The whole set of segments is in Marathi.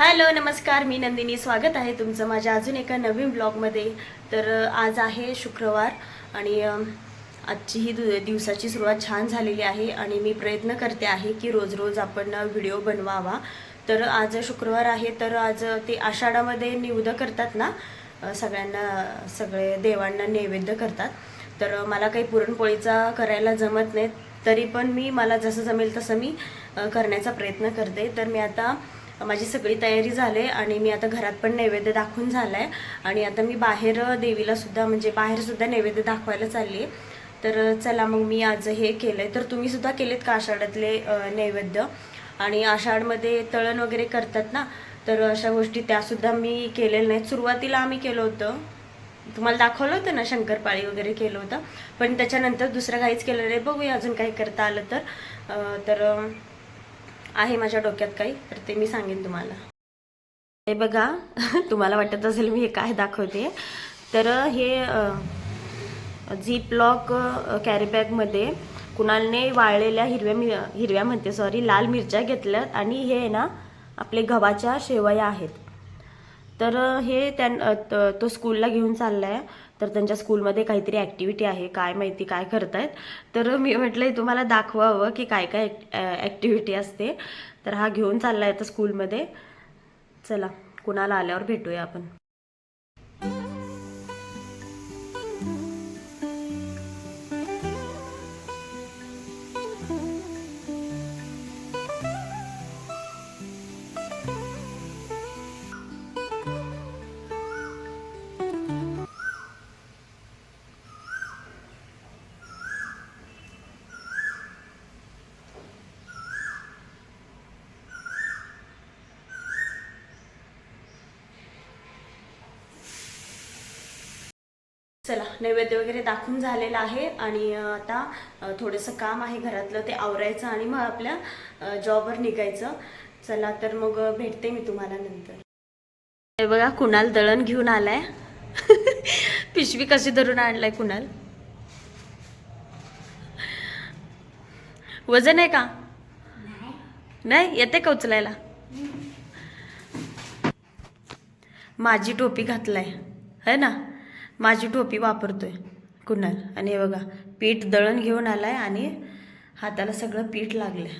हॅलो नमस्कार मी नंदिनी. स्वागत आहे तुमचं माझ्या अजून एका नवीन ब्लॉगमध्ये. तर आज आहे शुक्रवार आणि आजची ही दु- दिवसाची सुरुवात छान झालेली आहे आणि मी प्रयत्न करते आहे की रोज रोज आपण व्हिडिओ बनवावा. तर आज शुक्रवार आहे तर आज ते आषाढामध्ये निवदं करतात ना सगळ्यांना सगळे देवांना नैवेद्य करतात. तर मला काही पुरणपोळीचा करायला जमत नाही तरी पण मी मला जसं जमेल तसं मी करण्याचा प्रयत्न करते. तर मी आता माझी सगळी तयारी झाली आणि मी आता घरात पण नैवेद्य दाखवून झालाय. आणि आता मी बाहेर देवीला सुद्धा म्हणजे बाहेर सुद्धा नैवेद्य दाखवायला चालली आहे तर चला मग मी आज हे केलंय. तर तुम्ही सुद्धा केलेत का आषाढातले नैवेद्य? आणि आषाढमध्ये तळण वगैरे करतात ना तर अशा गोष्टी त्यासुद्धा मी केलेल्या नाहीत. सुरुवातीला आम्ही केलं होतं. तुम्हाला दाखवलं होतं ना शंकरपाळी वगैरे केलं होतं. पण त्याच्यानंतर दुसरं काहीच केलं नाही. बघूया अजून काही करता आलं तर. तर आहे माझ्या डोक्यात काही तर ते मी सांगेन तुम्हाला. हे बघा तुम्हाला वाटत असेल मी हे काय दाखवते. तर हे झीप लॉक कॅरीबॅगमध्ये कुणालने वाळलेल्या हिरव्या मिर हिरव्या म्हणते सॉरी लाल मिरच्या घेतल्यात आणि हे ना आपले गव्हाच्या शेवया आहेत. तर हे त्यां त- तो स्कूलला घेऊन चालला आहे तर त्यांच्या स्कूलमध्ये काहीतरी ॲक्टिव्हिटी आहे. काय माहिती काय करतायत. तर मी म्हटलं तुम्हाला दाखवावं की काय काय ॲक्टिव्हिटी असते. तर हा घेऊन चालला आहे आता स्कूलमध्ये. चला कुणाला आल्यावर भेटूया आपण. चला नैवेद्य वगैरे दाखवून झालेलं आहे आणि आता थोडंसं काम आहे घरातलं ते आवरायचं आणि मग आपल्या जॉबवर निघायचं. चला तर मग भेटते मी तुम्हाला नंतर. हे बघा कुणाल दळण घेऊन आलाय. पिशवी कशी धरून आणलाय कुणाल? वजन आहे का? नाही. येते का उचलायला? माझी टोपी घातलाय. है ना? माझी टोपी वापरतो आहे कुणाल. आणि हे बघा पीठ दळण घेऊन आलाय आणि हाताला सगळं पीठ लागलंय.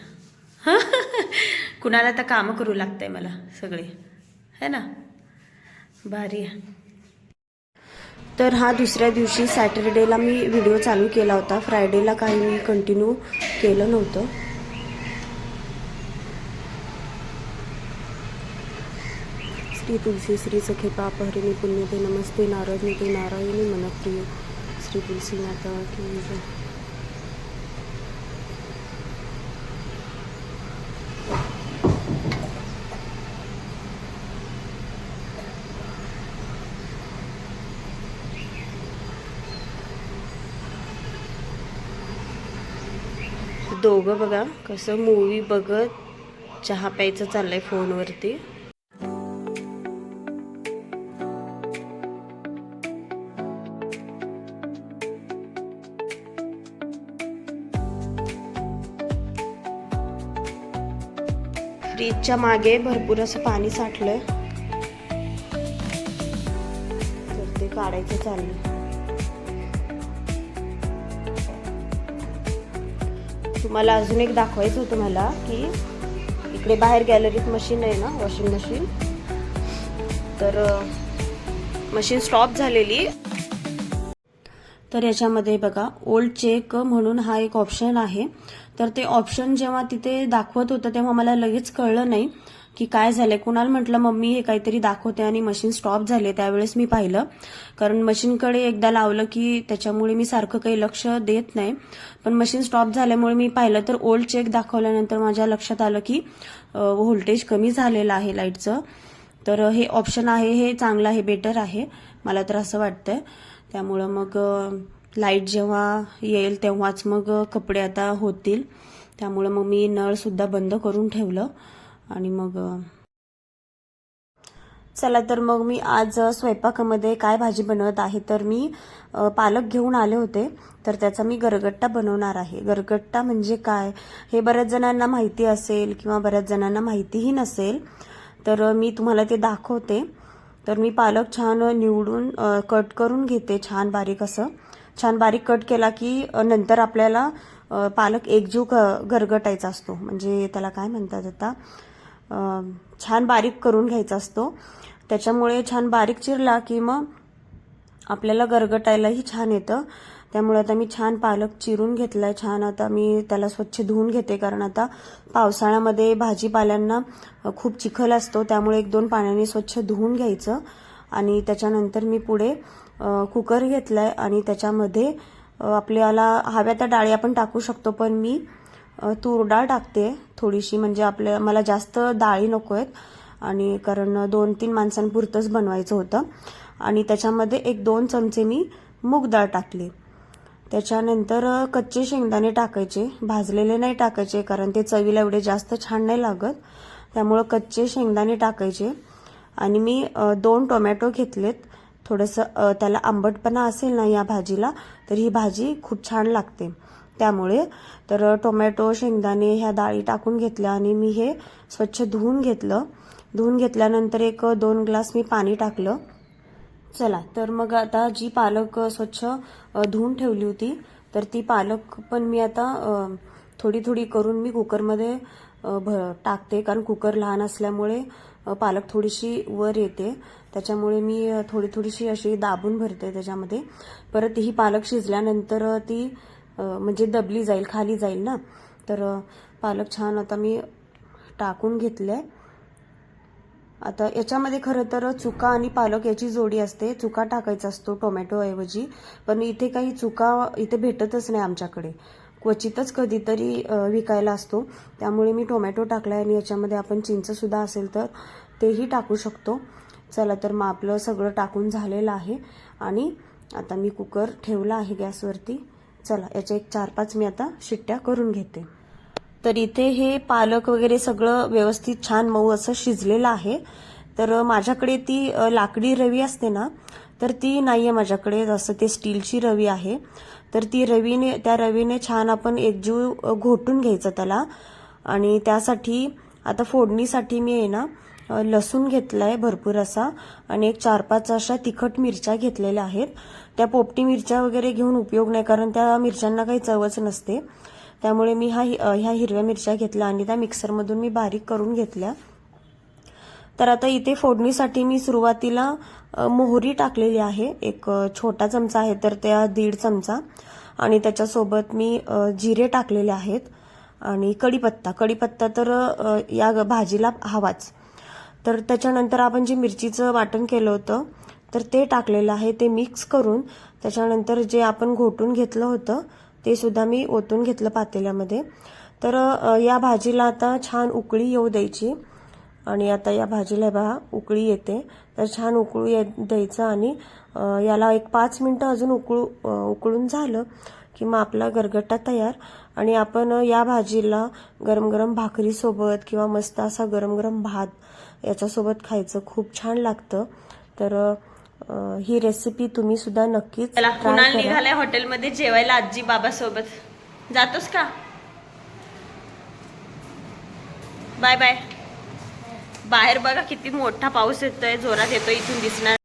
कुणाला आता कामं करू लागतंय मला सगळे. है ना? भारी आहे. तर हा दुसऱ्या दिवशी सॅटरडेला मी व्हिडिओ चालू केला होता. फ्रायडेला काही मी कंटिन्यू केलं नव्हतं. श्री तुलसी श्री सखे पाप हरिणी पुण्यते नमस्ते नारद ते नारायणी मनप्रिय श्री तुलसी माता की जय. दोघं बघा कसं मूवी बघत चहा प्यायचं चाललंय फोनवरती ट्रकच्या मागे भरपूर असं पाणी साठलंय. तर ते काढायचं चाललं तुम्हाला अजून एक दाखवायचं होतं मला की इकडे बाहेर गॅलरीत मशीन आहे ना वॉशिंग मशीन तर मशीन स्टॉप झालेली. तर याच्यामध्ये बघा ओल्ड चेक म्हणून हा एक ऑप्शन आहे. तर ते ऑप्शन जेव्हा तिथे दाखवत होतं तेव्हा मला लगेच कळलं नाही की काय झालंय. कुणाला म्हटलं मम्मी हे काहीतरी दाखवते आणि मशीन स्टॉप झाले. त्यावेळेस मी पाहिलं. कारण मशीनकडे एकदा लावलं की त्याच्यामुळे मी सारखं काही लक्ष देत नाही. पण मशीन स्टॉप झाल्यामुळे मी पाहिलं. तर ओल्ड चेक दाखवल्यानंतर माझ्या लक्षात आलं की व्होल्टेज कमी झालेलं आहे लाईटचं. तर हे ऑप्शन आहे हे चांगलं आहे बेटर आहे. मला तर असं वाटतंय. त्यामुळं मग लाइट जेव्हा येईल तेव्हाच मग कपडे आता होतील. त्यामुळं मग मी नळसुद्धा बंद करून ठेवलं आणि मग चला तर मग मी आज स्वयंपाकामध्ये काय भाजी बनवत आहे तर मी पालक घेऊन आले होते. तर त्याचा मी गरगट्टा बनवणार आहे. गरगट्टा म्हणजे काय? हे बऱ्याच जणांना माहिती असेल किंवा बऱ्याच जणांना माहितीही नसेल. तर मी तुम्हाला ते दाखवते. तर मी पालक छान निवडून कट करून घेते छान बारीक असं. छान बारीक कट केला की नंतर आपल्याला पालक एकजीव ग गरगटायचा असतो. म्हणजे त्याला काय म्हणतात आता छान बारीक करून घ्यायचा असतो. त्याच्यामुळे छान बारीक चिरला की मग आपल्याला गरगटायलाही छान येतं. त्यामुळे आता मी छान पालक चिरून घेतलाय. छान आता मी त्याला स्वच्छ धुवून घेते. कारण आता पावसाळ्यामध्ये भाजीपाल्यांना खूप चिखल असतो. त्यामुळे एक दोन पाण्याने स्वच्छ धुवून घ्यायचं. आणि त्याच्यानंतर मी पुढे कुकर घेतला आहे आणि त्याच्यामध्ये आपल्याला हव्या त्या डाळी आपण टाकू शकतो पण मी तूर डाळ टाकते थोडीशी म्हणजे आपल्या मला जास्त डाळी नको आहेत आणि कारण दोन तीन माणसांपुरतंच बनवायचं होतं. आणि त्याच्यामध्ये एक दोन चमचे मी मूग डाळ टाकली. त्याच्यानंतर कच्चे शेंगदाणे टाकायचे. भाजलेले नाही टाकायचे कारण ते चवीला एवढे जास्त छान नाही लागत. त्यामुळं कच्चे शेंगदाणे टाकायचे. आणि मी दोन टोमॅटो घेतलेत. थोडंसं त्याला आंबटपणा असेल ना या भाजीला तर ही भाजी खूप छान लागते. त्यामुळे तर टोमॅटो शेंगदाणे ह्या डाळी टाकून घेतल्या आणि मी हे स्वच्छ धुवून घेतलं. धुवून घेतल्यानंतर एक दोन ग्लास मी पाणी टाकलं. चला तर मग आता जी पालक स्वच्छ धुवून ठेवली होती तर ती पालक पण मी आता थोडी थोडी करून मी कुकरमध्ये भ टाकते. कारण कुकर लहान असल्यामुळे पालक थोडीशी वर येते. त्याच्यामुळे मी थोडी थोडीशी अशी दाबून भरते त्याच्यामध्ये. परत ही पालक शिजल्यानंतर ती म्हणजे दबली जाईल खाली जाईल ना. तर पालक छान आता मी टाकून घेतले आता याच्यामध्ये खरं तर चुका आणि पालक याची जोडी असते. चुका टाकायचा असतो टोमॅटोऐवजी पण इथे काही चुका इथे भेटतच नाही आमच्याकडे. क्वचितच कधीतरी विकायला असतो. त्यामुळे मी टोमॅटो टाकलाय आणि याच्यामध्ये आपण चिंचसुद्धा असेल तर तेही टाकू शकतो. चला तर मग आपलं सगळं टाकून झालेलं आहे. आणि आता मी कुकर ठेवला आहे गॅसवरती. चला याच्या एक चार पाच मी आता शिट्ट्या करून घेते. तर इथे हे पालक वगैरे सगळं व्यवस्थित छान मऊ असं शिजलेलं आहे. तर माझ्याकडे ती लाकडी रवी असते ना तर ती नाही आहे माझ्याकडे. जसं ते स्टीलची रवी आहे. तर ती रवीने त्या रवीने छान आपण एकजीव घोटून घ्यायचं त्याला. आणि त्यासाठी आता फोडणीसाठी मी आहे ना लसूण लसूण घेतलाय भरपूर असा आणि एक चार पाच अशा तिखट मिरच्या घेतलेल्या आहेत. त्या पोपटी मिरच्या वगैरे घेऊन उपयोग नाही कारण त्या मिरच्यांना काही चवच नसते. त्यामुळे मी हा ह्या हिरव्या मिरच्या घेतल्या आणि त्या मिक्सरमधून मी बारीक करून घेतल्या. तर आता इथे फोडणीसाठी मी सुरुवातीला मोहरी टाकलेली आहे. एक छोटा चमचा आहे तर त्या दीड चमचा. आणि त्याच्यासोबत मी जिरे टाकलेले आहेत. आणि कढीपत्ता कढीपत्ता तर या भाजीला हवाच. तर त्याच्यानंतर आपण जे मिरचीचं वाटण केलं होतं तर ते टाकलेलं आहे ते मिक्स करून त्याच्यानंतर जे आपण घोटून घेतलं होतं ते सुद्धा मी ओतून घेतलं पातेल्यामध्ये. तर या भाजीला आता छान उकळी येऊ द्यायची. आणि आता या भाजीला बघा उकळी येते. तर छान उकळू ये द्यायचं आणि याला एक पाच मिनटं अजून उकळू उकळून झालं. की मग आपला गरगट्टा तयार आणि आपण या भाजीला गरम गरम भाकरीसोबत किंवा मस्त असा गरम गरम भात याच्यासोबत खायचं खूप छान लागतं. तर ही रेसिपी तुम्ही सुद्धा नक्कीच. निघालाय हॉटेलमध्ये जेवायला आजी बाबा सोबत जातोस का? Bye bye. बाहेर बघा किती मोठा पाऊस येतोय जोरात येतोय इथून दिसणार.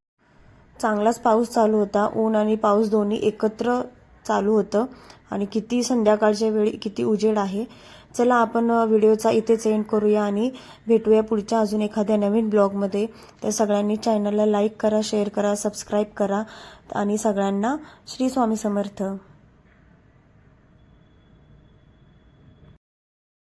चांगलाच पाऊस चालू होता. ऊन आणि पाऊस दोन्ही एकत्र चालू होतं. आणि किती संध्याकाळच्या वेळी किती उजेड आहे. चला आपण व्हिडिओचा इथेच एंड करूया आणि भेटूया पुढच्या अजून एखाद्या नवीन ब्लॉगमध्ये. त्या सगळ्यांनी चॅनलला लाईक करा शेअर करा सबस्क्राईब करा. आणि सगळ्यांना श्री स्वामी समर्थ.